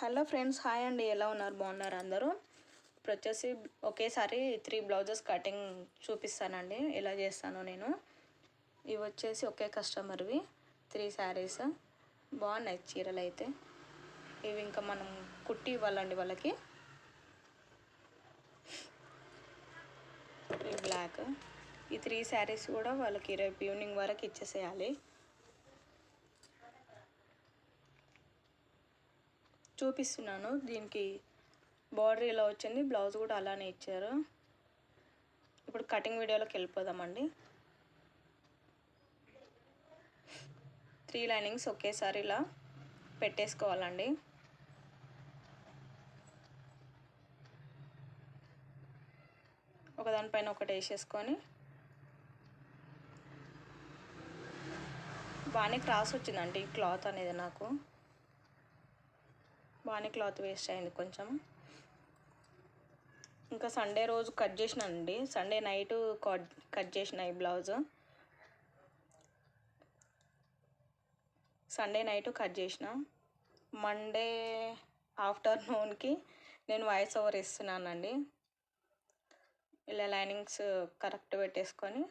Hello friends hi అండి. ఎలా ఉన్నారు? బాగున్నారు అందరూ? ఇప్పుడు వచ్చేసి ఒకేసారి త్రీ బ్లౌజెస్ కటింగ్ చూపిస్తానండి. ఎలా చేస్తానో నేను. ఇవి వచ్చేసి ఒకే కస్టమర్వి త్రీ శారీస్. బాగున్నాయి చీరలు అయితే ఇవి ఇంకా మనం కుట్టి ఇవ్వాలండి వాళ్ళకి. ఈ బ్లాక్ ఈ త్రీ శారీస్ కూడా వాళ్ళకి రేపు ఈవినింగ్ వరకు ఇచ్చేసేయాలి. చూపిస్తున్నాను. దీనికి బార్డర్ ఇలా వచ్చింది. బ్లౌజ్ కూడా అలానే ఇచ్చారు. ఇప్పుడు కటింగ్ వీడియోలోకి వెళ్ళిపోదామండి. త్రీ లైనింగ్స్ ఒకేసారి ఇలా పెట్టేసుకోవాలండి. ఒకదానిపైన ఒకటి వేసేసుకొని బాగానే క్రాస్ వచ్చిందండి క్లాత్ అనేది నాకు. బాగానే క్లాత్ వేస్ట్ అయింది కొంచెం. ఇంకా సండే రోజు కట్ చేసినానండి. సండే నైట్ కట్ కట్ చేసిన ఈ బ్లౌజ్. సండే నైట్ కట్ చేసిన. మండే ఆఫ్టర్నూన్కి నేను వాయిస్ ఓవర్ ఇస్తున్నానండి. ఇలా లైనింగ్స్ కరెక్ట్ పెట్టేసుకొని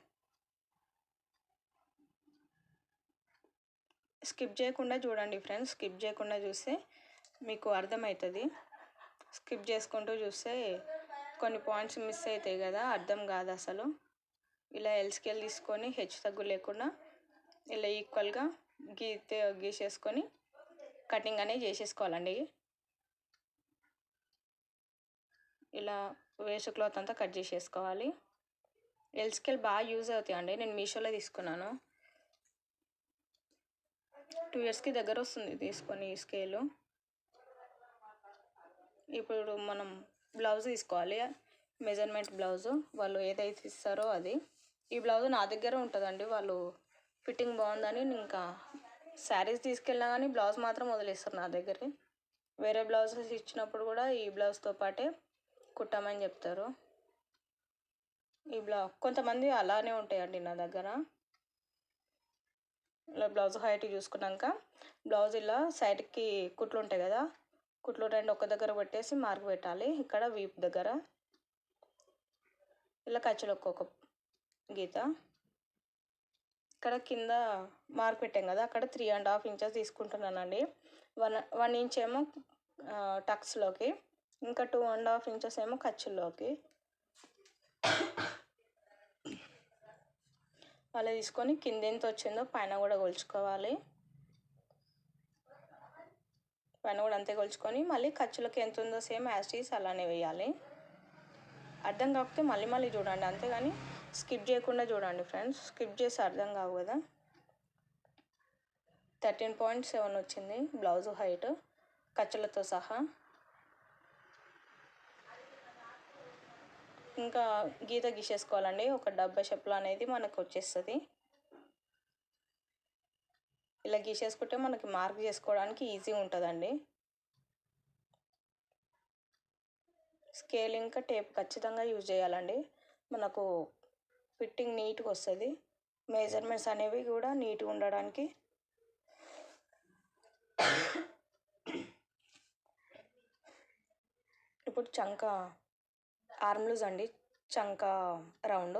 స్కిప్ చేయకుండా చూడండి ఫ్రెండ్స్. స్కిప్ చేయకుండా చూస్తే మీకు అర్థమవుతుంది స్కిప్ చేసుకుంటూ చూస్తే కొన్ని పాయింట్స్ మిస్ అవుతాయి కదా అర్థం కాదు అసలు. ఇలా ఎల్స్కేల్ తీసుకొని హెచ్చు తగ్గు లేకుండా ఇలా ఈక్వల్గా గీతే గీసేసుకొని కటింగ్ అనేది చేసేసుకోవాలండి. ఇలా వేస్ట్ క్లాత్ అంతా కట్ చేసేసుకోవాలి. ఎల్స్కేల్ బాగా యూజ్ అవుతాయండి. నేను మీషోలో తీసుకున్నాను. టూ ఇయర్స్కి దగ్గర వస్తుంది తీసుకొని ఈ స్కేలు ఇప్పుడు మనం బ్లౌజ్ తీసుకోవాలి. Measurement blouse. వాళ్ళు ఏదైతే ఇస్తారో అది. ఈ బ్లౌజ్ నా దగ్గర ఉంటుందండి. వాళ్ళు ఫిట్టింగ్ బాగుందని ఇంకా శారీస్ తీసుకెళ్ళినా కానీ బ్లౌజ్ మాత్రం వదిలేస్తారు నా దగ్గర. వేరే బ్లౌజెస్ ఇచ్చినప్పుడు కూడా ఈ బ్లౌజ్తో పాటే కుట్టామని చెప్తారు. ఈ బ్లౌ కొంతమంది అలానే ఉంటాయండి నా దగ్గర. ఇలా బ్లౌజ్ హైట్ చూసుకున్నాక బ్లౌజ్ ఇలా సైడ్కి కుట్లు ఉంటాయి కదా కుట్లు రెండు ఒక దగ్గర పెట్టేసి మార్క్ పెట్టాలి. ఇక్కడ వీప్ దగ్గర. ఇలా ఖర్చులు ఒక్కొక్క గీత. ఇక్కడ కింద మార్క్ పెట్టాం కదా అక్కడ త్రీ అండ్ హాఫ్ ఇంచెస్ తీసుకుంటున్నానండి. వన్ వన్ ఇంచ్ ఏమో టక్స్లోకి ఇంకా టూ అండ్ హాఫ్ ఇంచెస్ ఏమో ఖర్చుల్లోకి అలా తీసుకొని కింద ఎంత వచ్చిందో పైన కూడా కొలుచుకోవాలి. పైన కూడా అంతే కొలుచుకొని మళ్ళీ ఖర్చులకి ఎంత ఉందో సేమ్ యాస్టీస్ అలానే వేయాలి. అర్థం కాకపోతే మళ్ళీ మళ్ళీ చూడండి. అంతేగాని స్కిప్ చేయకుండా చూడండి ఫ్రెండ్స్ స్కిప్ చేసి అర్థం కావు కదా. థర్టీన్ పాయింట్ సెవెన్ వచ్చింది బ్లౌజ్ హైట్ ఖర్చులతో సహా. ఇంకా గీత గీసేసుకోవాలండి. ఒక డబ్బా చెప్పులు అనేది మనకు వచ్చేస్తుంది. ఇలా గీసేసుకుంటే మనకి మార్క్ చేసుకోవడానికి ఈజీ ఉంటుందండి. స్కేల్ ఇంకా టేప్ ఖచ్చితంగా యూజ్ చేయాలండి. మనకు ఫిట్టింగ్ నీట్గా వస్తుంది. మెజర్మెంట్స్ అనేవి కూడా నీట్గా ఉండడానికి ఇప్పుడు చంక ఆర్మ్లూజ్ అండి. చంక రౌండ్.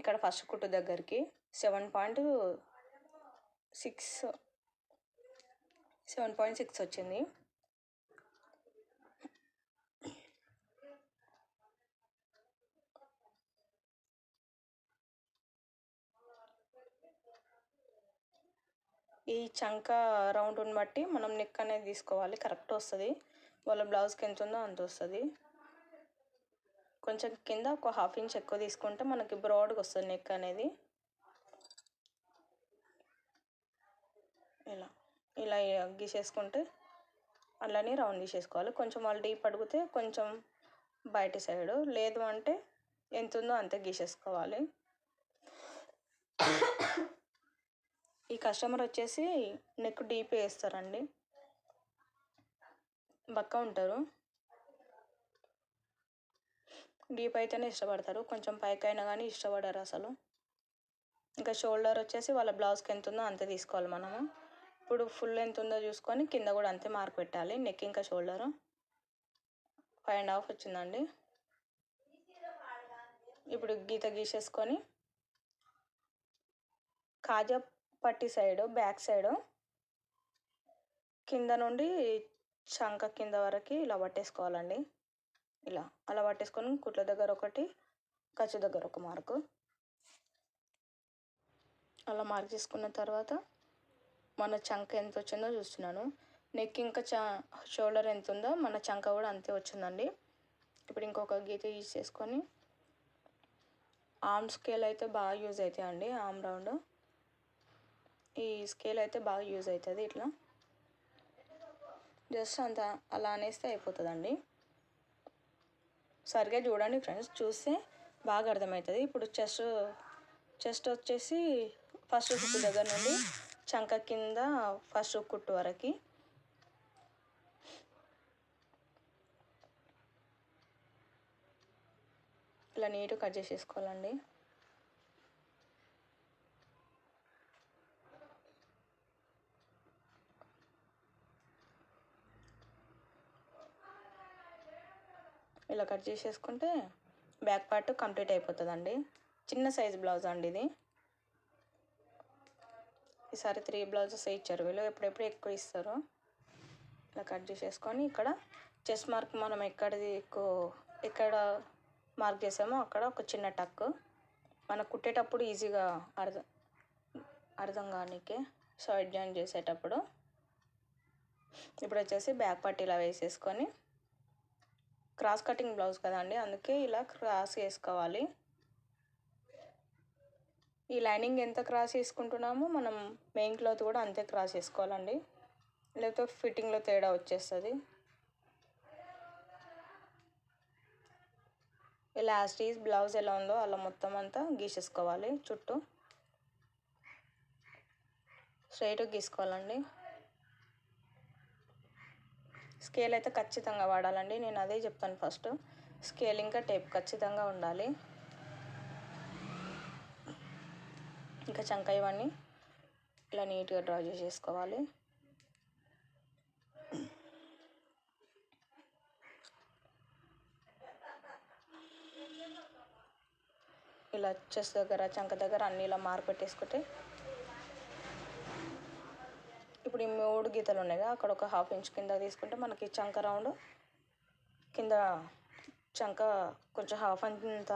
ఇక్కడ ఫస్ట్ కుట్టు దగ్గరికి seven point six. Seven point six వచ్చింది. ఈ చంక రౌండ్ని బట్టి మనం నెక్ అనేది తీసుకోవాలి. కరెక్ట్ వస్తుంది. వాళ్ళ బ్లౌజ్కి ఎంత ఉందో అంత వస్తుంది. కొంచెం కింద ఒక హాఫ్ ఇంచ్ ఎక్కువ తీసుకుంటే మనకి బ్రాడ్గా వస్తుంది నెక్ అనేది ఇలా ఇలా గీసేసుకుంటే అలానే రౌండ్ గీసేసుకోవాలి కొంచెం వాళ్ళు డీప్ అడిగితే కొంచెం బయట సైడు. లేదు అంటే ఎంత ఉందో అంతే గీసేసుకోవాలి. ఈ కస్టమర్ వచ్చేసి నెక్ డీప్ వేస్తారండి. బక్క ఉంటారు. డీప్ అయితేనే ఇష్టపడతారు. కొంచెం పైకైనా కానీ ఇష్టపడరు అసలు. ఇంకా షోల్డర్ వచ్చేసి వాళ్ళ బ్లౌజ్కి ఎంత ఉందో అంతే తీసుకోవాలి మనము. ఇప్పుడు ఫుల్ ఎంత ఉందో చూసుకొని కింద కూడా అంతే మార్క్ పెట్టాలి. నెక్ ఇంకా షోల్డరు ఫైవ్ అండ్ హాఫ్ వచ్చిందండి. ఇప్పుడు గీత గీసేసుకొని కాజా పట్టి సైడు బ్యాక్ సైడు కింద నుండి చంక కింద వరకు ఇలా పట్టేసుకోవాలండి. ఇలా అలా పట్టేసుకొని కుట్ల దగ్గర ఒకటి ఖర్చు దగ్గర ఒక మార్కు అలా మార్క్ చేసుకున్న తర్వాత మన చంక ఎంత వచ్చిందో చూస్తున్నాను. నెక్ ఇంకా చ షోల్డర్ ఎంత ఉందో మన చంక కూడా అంతే వచ్చిందండి. ఇప్పుడు ఇంకొక గీత యూజ్ చేసుకొని ఆర్మ్ స్కేల్ అయితే బాగా యూజ్ అవుతాయండి ఆర్మ్ రౌండ్. ఈ స్కేల్ అయితే బాగా యూజ్ అవుతుంది ఇట్లా. జస్ట్ అంత అలా అనేస్తే అయిపోతుందండి. సరిగా చూడండి ఫ్రెండ్స్ చూస్తే బాగా అర్థమవుతుంది ఇప్పుడు చెస్ట్ చెస్ట్ వచ్చేసి ఫస్ట్ కుట్టు దగ్గర నుండి చంక కింద ఫస్ట్ కుట్టు వరకు. ఇలా నీట్గా కట్ చేసేసుకోవాలండి. ఇలా కట్ చేసేసుకుంటే బ్యాక్ పార్ట్ కంప్లీట్ అయిపోతుందండి. చిన్న సైజ్ బ్లౌజ్ అండి ఇది. ఈసారి త్రీ బ్లౌజెస్ ఇచ్చారు. వీళ్ళు ఎప్పుడెప్పుడు ఎక్కువ ఇస్తారు? ఇలా కట్ చేసేసుకొని ఇక్కడ చెస్ మార్క్ మనం ఎక్కడిది ఎక్కువ ఎక్కడ మార్క్ చేసామో అక్కడ ఒక చిన్న టక్. మనం కుట్టేటప్పుడు ఈజీగా అర్థం అర్థం కానీకి సైడ్ జాయిన్ చేసేటప్పుడు. ఇప్పుడు వచ్చేసి బ్యాక్ పార్ట్ ఇలా వేసేసుకొని క్రాస్ కటింగ్ బ్లౌజ్ కదండి అందుకే ఇలా క్రాస్ వేసుకోవాలి ఈ లైనింగ్ ఎంత క్రాస్ వేసుకుంటున్నామో మనం మెయిన్ క్లాత్ కూడా అంతే క్రాస్ వేసుకోవాలండి లేకపోతే ఫిట్టింగ్లో తేడా వచ్చేస్తుంది. ఎలాస్టీస్ బ్లౌజ్ ఎలా ఉందో అలా మొత్తం అంతా గీసేసుకోవాలి చుట్టూ. స్ట్రైట్గా గీసుకోవాలండి. స్కేల్ అయితే ఖచ్చితంగా వాడాలండి. నేను అదే చెప్తాను ఫస్ట్. స్కేల్ ఇంకా టేప్ ఖచ్చితంగా ఉండాలి. ఇంకా చంక ఇవన్నీ ఇలా నీట్గా డ్రా చేసేసుకోవాలి. ఇలా చెస్ దగ్గర చంక దగ్గర అన్నీ ఇలా మార్క్ పెట్టేసుకుంటే ఇప్పుడు ఈ మూడు గీతలు ఉన్నాయి కదా అక్కడ ఒక హాఫ్ ఇంచ్ కింద తీసుకుంటే మనకి చంక రౌండ్ కింద చంక కొంచెం హాఫ్ అంత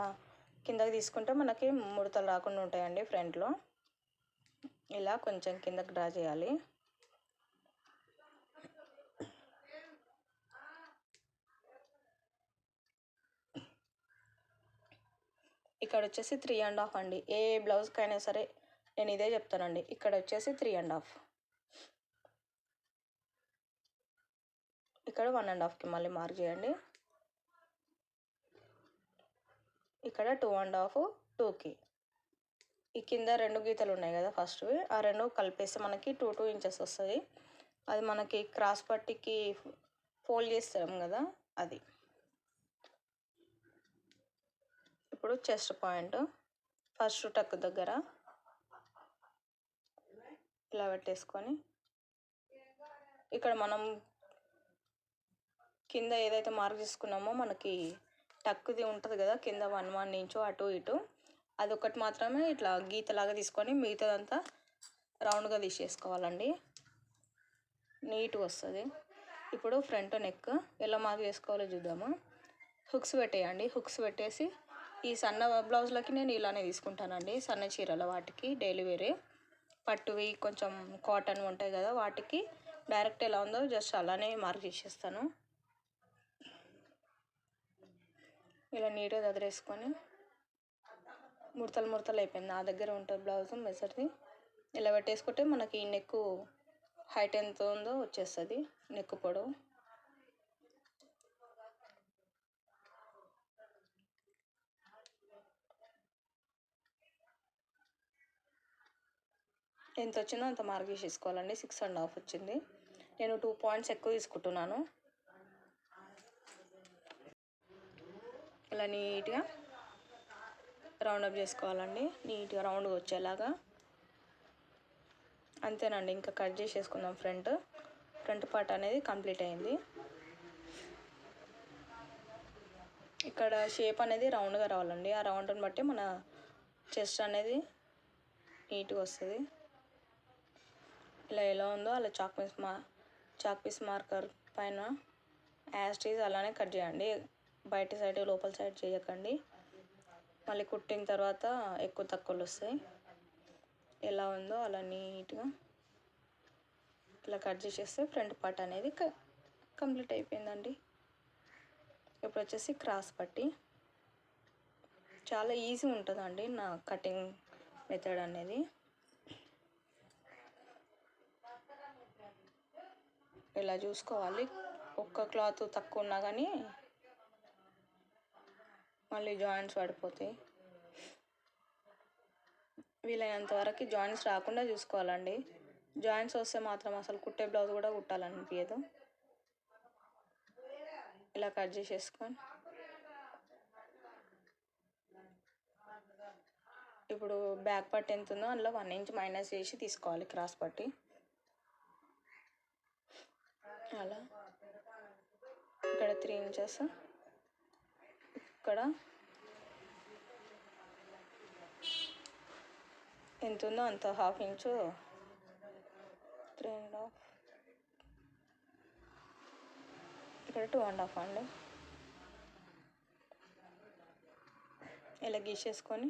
కిందకి తీసుకుంటే మనకి ముడతలు రాకుండా ఉంటాయండి ఫ్రంట్లో. ఇలా కొంచెం కిందకి డ్రా చేయాలి. ఇక్కడ వచ్చేసి త్రీ అండ్ హాఫ్ అండి. ఏ బ్లౌజ్కి అయినా సరే నేను ఇదే చెప్తానండి. ఇక్కడ వచ్చేసి త్రీ అండ్ హాఫ్ ఇక్కడ వన్ అండ్ హాఫ్కి మళ్ళీ మార్క్ చేయండి. ఇక్కడ టూ అండ్ హాఫ్ టూకి ఈ కింద రెండు గీతలు ఉన్నాయి కదా ఫస్ట్వి ఆ రెండు కలిపేస్తే మనకి టూ టూ ఇంచెస్ వస్తుంది. అది మనకి క్రాస్ పట్టికి ఫోల్డ్ చేస్తాం కదా అది. ఇప్పుడు చెస్ట్ పాయింట్ ఫస్ట్ టక్ దగ్గర. ఇలా పెట్టేసుకొని. ఇక్కడ మనం కింద ఏదైతే మార్క్ చేసుకున్నామో మనకి టక్కుది ఉంటుంది కదా కింద వన్ వన్ ఇంచు అటు ఇటు. అదొకటి మాత్రమే ఇట్లా గీతలాగా తీసుకొని మిగతాదంతా రౌండ్గా తీసేసుకోవాలండి. నీట్గా వస్తుంది. ఇప్పుడు ఫ్రంట్ నెక్ ఎలా మార్క్ చేసుకోవాలో చూద్దాము. హుక్స్ పెట్టేయండి. హుక్స్ పెట్టేసి ఈ సన్న బ్లౌజ్లకి నేను ఇలానే తీసుకుంటానండి. సన్న చీరల వాటికి డైలీ వేరే. పట్టువి కొంచెం కాటన్ ఉంటాయి కదా వాటికి డైరెక్ట్ ఎలా ఉందో జస్ట్ అలానే మార్క్ చేసేస్తాను. ఇలా నీట్గా వదిలేసుకొని ముడతలు ముడతలు అయిపోయింది. నా దగ్గర ఉంటుంది బ్లౌజ్ మెజర్ది. ఇలా పెట్టేసుకుంటే మనకి నెక్ హైట్ ఎంత ఉందో వచ్చేస్తుంది. నెక్ పొడవు. ఎంత వచ్చిందో అంత మార్క్ చేసేసుకోవాలండి. సిక్స్ అండ్ హాఫ్ వచ్చింది. నేను టూ పాయింట్స్ ఎక్కువ తీసుకుంటున్నాను. ఇలా నీట్గా రౌండ్ అప్ చేసుకోవాలండి. నీట్గా రౌండ్గా వచ్చేలాగా. అంతేనండి ఇంకా కట్ చేసేసుకుందాం ఫ్రంట్ ఫ్రంట్ పార్ట్ అనేది కంప్లీట్ అయింది. ఇక్కడ షేప్ అనేది రౌండ్గా రావాలండి. ఆ రౌండ్ని బట్టి మన చెస్ట్ అనేది నీట్గా వస్తుంది. ఇలా ఎలా ఉందో అలా చాక్ పీస్ మా చాక్ పీస్ మార్కర్ పైన యాస్టీజ్ అలానే కట్ చేయండి. బయట సైడ్ లోపల సైడ్ చేయకండి. మళ్ళీ కుట్టిన తర్వాత ఎక్కువ తక్కువలు వస్తాయి. ఎలా ఉందో అలా నీట్గా ఇలా కట్ చేసేస్తే ఫ్రంట్ పార్ట్ అనేది కంప్లీట్ అయిపోయిందండి. ఇప్పుడు వచ్చేసి క్రాస్ పట్టి. చాలా ఈజీ ఉంటుందండి నా కటింగ్ మెథడ్ అనేది. ఇలా చూసుకోవాలి. ఒక్క క్లాత్ తక్కువ ఉన్నా కానీ మళ్ళీ జాయింట్స్ పడిపోతాయి. వీలైనంత వరకు జాయింట్స్ రాకుండా చూసుకోవాలండి. జాయింట్స్ వస్తే మాత్రం అసలు కుట్టే బ్లౌజ్ కూడా కుట్టాలనిపించదు ఇలా కట్ చేసేసుకొని. ఇప్పుడు బ్యాక్ పట్టి ఎంత ఉందో అందులో వన్ ఇంచ్ మైనస్ చేసి తీసుకోవాలి క్రాస్ పట్టి. అలా. ఇక్కడ త్రీ ఇంచెస్. ఇక్కడ. ఎంత ఉందో అంత half inch. Three and half ఇక్కడ టూ అండ్ హాఫ్ అండి. ఇలా గీసేసుకొని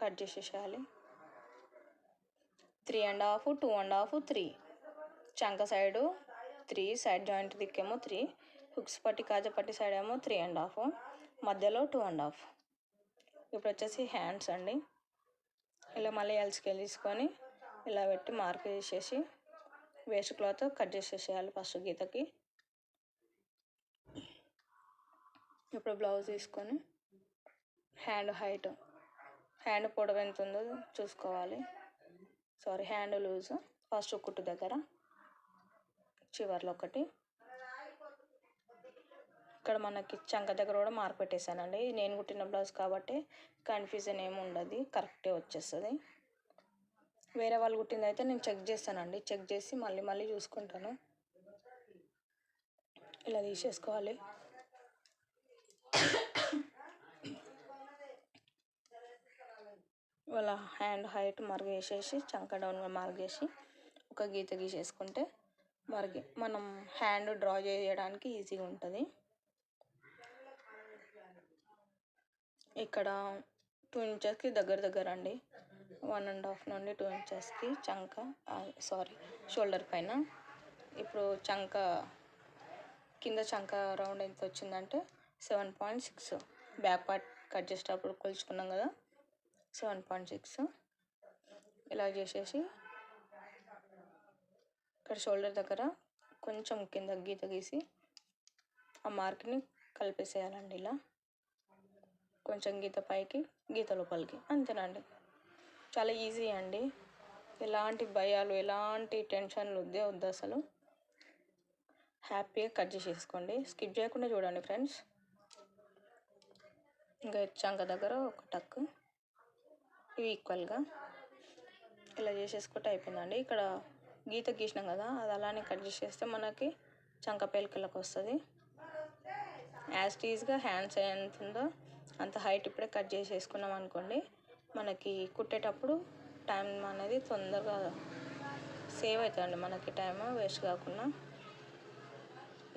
cut చేసేసేయాలి. Three and half two and half three చంక సైడు త్రీ సైడ్ జాయింట్ దిక్కేమో త్రీ హుక్స్ పట్టి కాజా పట్టి సైడ్ ఏమో త్రీ అండ్ హాఫ్ మధ్యలో టూ అండ్ హాఫ్ ఇప్పుడు వచ్చేసి హ్యాండ్స్ అండి. ఇలా మళ్ళీ ఎల్స్కేల్ తీసుకొని ఇలా పెట్టి మార్క్ చేసేసి వేస్ట్ క్లాత్ కట్ చేసేసేయాలి ఫస్ట్ గీతకి. ఇప్పుడు బ్లౌజ్ తీసుకొని హ్యాండ్ హైట్ హ్యాండ్ పొడవు ఎంత ఉందో చూసుకోవాలి. సారీ హ్యాండ్ లూజ్ ఫస్ట్ కుట్టు దగ్గర చివర్లో ఒకటి. ఇక్కడ మనకి చంక దగ్గర కూడా మార్క్ పెట్టేశానండి. నేను కుట్టిన బ్లౌజ్ కాబట్టి కన్ఫ్యూజన్ ఏమి ఉండదు. కరెక్టే వచ్చేస్తుంది. వేరే వాళ్ళు కుట్టింది అయితే నేను చెక్ చేస్తానండి. చెక్ చేసి మళ్ళీ మళ్ళీ చూసుకుంటాను. ఇలా తీసేసుకోవాలి. వాళ్ళ హ్యాండ్ హైట్ మార్క్ చేసేసి చంక డౌన్గా మార్క్ చేసి ఒక గీత గీసేసుకుంటే మరిగి మనం హ్యాండ్ డ్రా చేయడానికి ఈజీగా ఉంటుంది. ఇక్కడ టూ ఇంచెస్కి దగ్గర దగ్గర అండి. వన్ అండ్ హాఫ్ నుండి టూ ఇంచెస్కి చంక సారీ షోల్డర్ పైన. ఇప్పుడు చంక కింద చంక రౌండ్ ఎంత వచ్చిందంటే seven point six back part cut చేసేటప్పుడు కొలుచుకున్నాం కదా. సెవెన్ పాయింట్ సిక్స్ ఇలా చేసేసి ఇక్కడ షోల్డర్ దగ్గర కొంచెం కింద గీత గీసి ఆ మార్క్ని కలిపేసేయాలండి ఇలా. కొంచెం గీత పైకి గీత లోపలికి. అంతేనండి. చాలా ఈజీ అండి. ఎలాంటి భయాలు ఎలాంటి టెన్షన్లు వద్దే వద్దు అసలు. హ్యాపీగా కట్ చేసేసుకోండి. స్కిప్ చేయకుండా చూడండి ఫ్రెండ్స్. ఇంకా చంక దగ్గర ఒక టక్. ఇవి ఈక్వల్గా. ఇలా చేసేసుకుంటే అయిపోయిందండి. ఇక్కడ గీత గీసినాం కదా అది అలానే కట్ చేసేస్తే మనకి చంక పేలికలకు వస్తుంది. యాజ్ టీజ్గా హ్యాండ్స్ ఎంత ఉందో అంత హైట్ ఇప్పుడే కట్ చేసేసుకున్నాం అనుకోండి మనకి కుట్టేటప్పుడు టైం అనేది తొందరగా సేవ్ అవుతుందండి మనకి టైం వేస్ట్ కాకుండా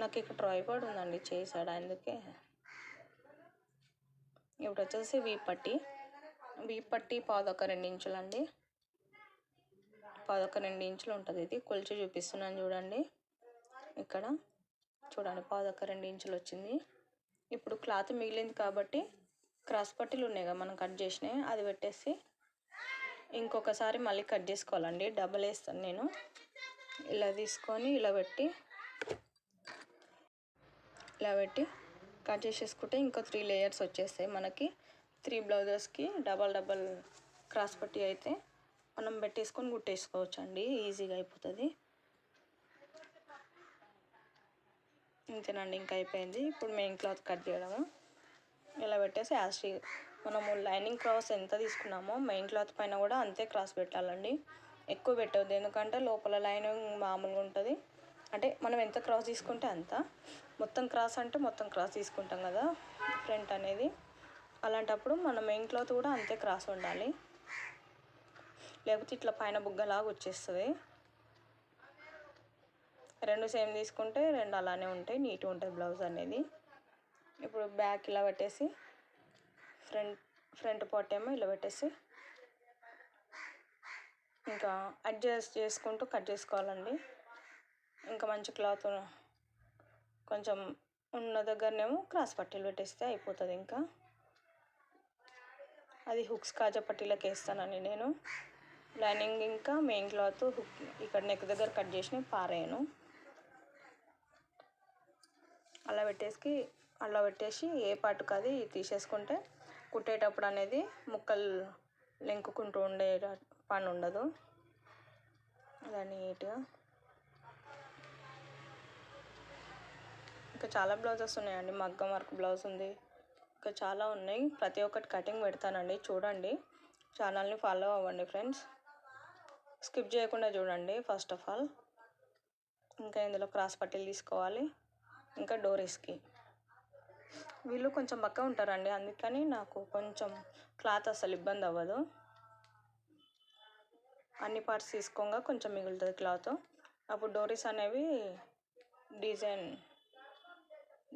నాకు ఇక్కడ ట్రైపాడ్ ఉందండి చేశాడు అందుకే. ఇప్పుడు వచ్చేసి వీపట్టి పట్టి పాదొక రెండు ఇంచులండి. పాదొక రెండు ఇంచులు ఉంటుంది ఇది కొలిచి చూపిస్తున్నాను చూడండి. ఇక్కడ చూడండి పాదొక రెండు ఇంచులు వచ్చింది. ఇప్పుడు క్లాత్ మిగిలింది కాబట్టి క్రాస్ పట్టీలు ఉన్నాయి కదా మనం కట్ చేసినాయి అది పెట్టేసి ఇంకొకసారి మళ్ళీ కట్ చేసుకోవాలండి. డబల్ వేస్తాను నేను. ఇలా తీసుకొని ఇలా పెట్టి ఇలా పెట్టి కట్ చేసేసుకుంటే ఇంకో త్రీ లేయర్స్ వచ్చేస్తాయి మనకి. త్రీ బ్లౌజెస్కి డబల్ డబల్ క్రాస్ పట్టి అయితే మనం పెట్టేసుకొని కుట్టేసుకోవచ్చు అండి ఈజీగా అయిపోతుంది. ఇంతేనండి ఇంకా అయిపోయింది. ఇప్పుడు మెయిన్ క్లాత్ కట్ చేయడము. ఇలా పెట్టేసి యాస్ట్రీ మనము లైనింగ్ క్రాస్ ఎంత తీసుకున్నామో మెయిన్ క్లాత్ పైన కూడా అంతే క్రాస్ పెట్టాలండి. ఎక్కువ పెట్టవద్దు. ఎందుకంటే లోపల లైనింగ్ మామూలుగా ఉంటుంది. అంటే మనం ఎంత క్రాస్ తీసుకుంటే అంత. మొత్తం క్రాస్ అంటే మొత్తం క్రాస్ తీసుకుంటాం కదా ఫ్రంట్ అనేది. అలాంటప్పుడు మన మెయిన్ క్లాత్ కూడా అంతే క్రాస్ ఉండాలి. లేకపోతే ఇట్లా పైన బుగ్గలాగా వచ్చేస్తుంది. రెండు సేమ్ తీసుకుంటే రెండు అలానే ఉంటాయి. నీట్గా ఉంటుంది బ్లౌజ్ అనేది. ఇప్పుడు బ్యాక్ ఇలా పెట్టేసి ఫ్రంట్ ఫ్రంట్ పార్ట్ ఏమో ఇలా పెట్టేసి ఇంకా అడ్జస్ట్ చేసుకుంటూ కట్ చేసుకోవాలండి. ఇంకా మంచి క్లాత్ కొంచెం ఉన్న దగ్గరనేమో క్రాస్ పట్టీలు పెట్టేస్తే అయిపోతుంది ఇంకా. అది హుక్స్ కాజా పట్టీలకు వేస్తానండి నేను. లైనింగ్ ఇంకా మెయిన్ క్లాత్ హుక్ ఇక్కడ నెక్ దగ్గర కట్ చేసి పారేయను. అలా పెట్టేసి అలా పెట్టేసి ఏ పాటుకు అది తీసేసుకుంటే కుట్టేటప్పుడు అనేది ముక్కలు లెంకుకుంటూ ఉండే పని ఉండదు. అలా నీట్గా. ఇంకా చాలా బ్లౌజెస్ ఉన్నాయండి మగ్గం వర్క్ బ్లౌజ్ ఉంది. ఇంకా చాలా ఉన్నాయి. ప్రతి ఒక్కటి కటింగ్ పెడతానండి చూడండి. ఛానల్ని ఫాలో అవ్వండి ఫ్రెండ్స్. స్కిప్ చేయకుండా చూడండి ఫస్ట్ ఆఫ్ ఆల్. ఇంకా ఇందులో క్రాస్ పట్టీలు తీసుకోవాలి. ఇంకా డోరీస్కి. వీళ్ళు కొంచెం బక్క ఉంటారండి. అందుకని నాకు కొంచెం క్లాత్ అసలు ఇబ్బంది అవ్వదు. అన్ని పార్ట్స్ తీసుకోగా కొంచెం మిగులుతుంది క్లాత్. అప్పుడు డోరీస్ అనేవి డిజైన్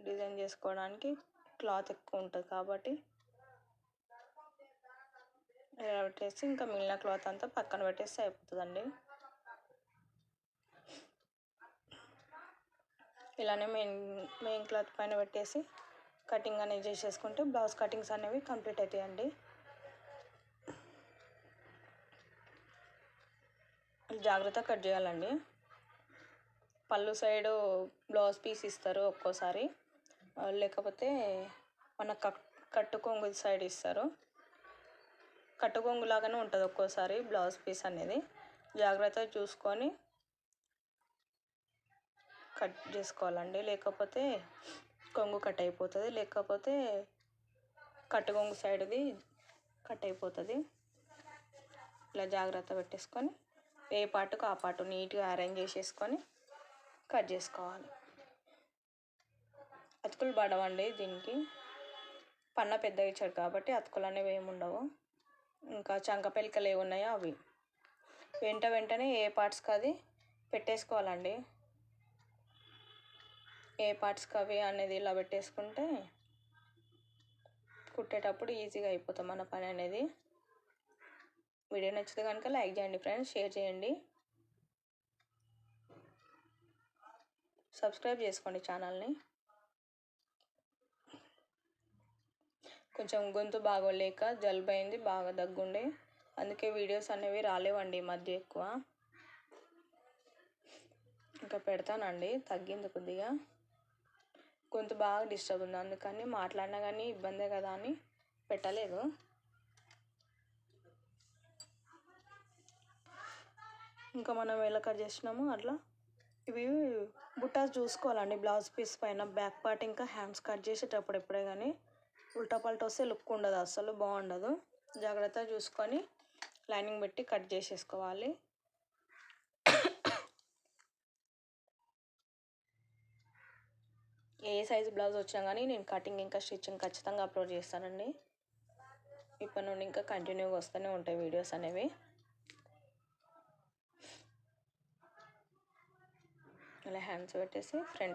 డిజైన్ చేసుకోవడానికి క్లాత్ ఎక్కువ ఉంటుంది కాబట్టి ఇలా పెట్టేసి ఇంకా మిగిలిన క్లాత్ అంతా పక్కన పెట్టేస్తే అయిపోతుందండి. ఇలానే మెయిన్ మెయిన్ క్లాత్ పైన పెట్టేసి కటింగ్ అనేది చేసేసుకుంటే బ్లౌజ్ కటింగ్స్ అనేవి కంప్లీట్ అవుతాయండి. జాగ్రత్త కట్ చేయాలండి. పళ్ళు సైడు బ్లౌజ్ పీస్ ఇస్తారు ఒక్కోసారి. లేకపోతే మన కట్ కట్టుకొంగు సైడ్ ఇస్తారు. కట్టుకొంగులాగానే లాగానే ఉంటుంది ఒక్కోసారి బ్లౌజ్ పీస్ అనేది. జాగ్రత్తగా చూసుకొని కట్ చేసుకోవాలండి. లేకపోతే కొంగు కట్ అయిపోతుంది లేకపోతే కట్టు కొంగు సైడ్ది కట్ అయిపోతుంది ఇలా జాగ్రత్త పెట్టేసుకొని ఏ పాటుకు ఆ పాటు నీట్గా అరేంజ్ చేసేసుకొని కట్ చేసుకోవాలి. అతుకులు పడవండి దీనికి. పన్న పెద్దగా ఇచ్చాడు కాబట్టి అతుకులు అనేవి ఏమి ఉండవు. ఇంకా చంక పెలికలు ఏవి ఉన్నాయో అవి. వెంట వెంటనే ఏ పార్ట్స్కి అది పెట్టేసుకోవాలండి. ఏ పార్ట్స్కి అవి అనేది ఇలా పెట్టేసుకుంటే కుట్టేటప్పుడు ఈజీగా అయిపోతాం మన పని అనేది. వీడియో నచ్చితే కనుక లైక్ చేయండి ఫ్రెండ్స్ షేర్ చేయండి. సబ్స్క్రైబ్ చేసుకోండి ఛానల్ని. కొంచెం గొంతు బాగోలేక జలుబైంది అయింది బాగా దగ్గుండే. అందుకే వీడియోస్ అనేవి రాలేవండి ఈ మధ్య ఎక్కువ. ఇంకా పెడతానండి తగ్గింది కొద్దిగా. గొంతు బాగా డిస్టర్బ్ ఉంది. అందుకని మాట్లాడినా కానీ ఇబ్బందే కదా అని పెట్టలేదు. ఇంకా మనం ఎలా కట్ చేసినాము అట్లా. ఇవి బుట్టాస్ చూసుకోవాలండి. బ్లౌజ్ పీస్ పైన బ్యాక్ పార్ట్ ఇంకా హ్యాండ్స్ కట్ చేసేటప్పుడు ఎప్పుడే కానీ ఉల్టా పల్టా వస్తే లుక్ ఉండదు. అసలు బాగుండదు. జాగ్రత్తగా చూసుకొని లైనింగ్ పెట్టి కట్ చేసేసుకోవాలి. ఏ సైజ్ బ్లౌజ్ వచ్చినా కానీ నేను కటింగ్ ఇంకా స్టిచ్చింగ్ ఖచ్చితంగా అప్లోడ్ చేస్తానండి. ఇప్పటి నుండి ఇంకా కంటిన్యూగా వస్తూనే ఉంటాయి వీడియోస్ అనేవి. ఇలా హ్యాండ్స్ పెట్టేసి ఫ్రంట్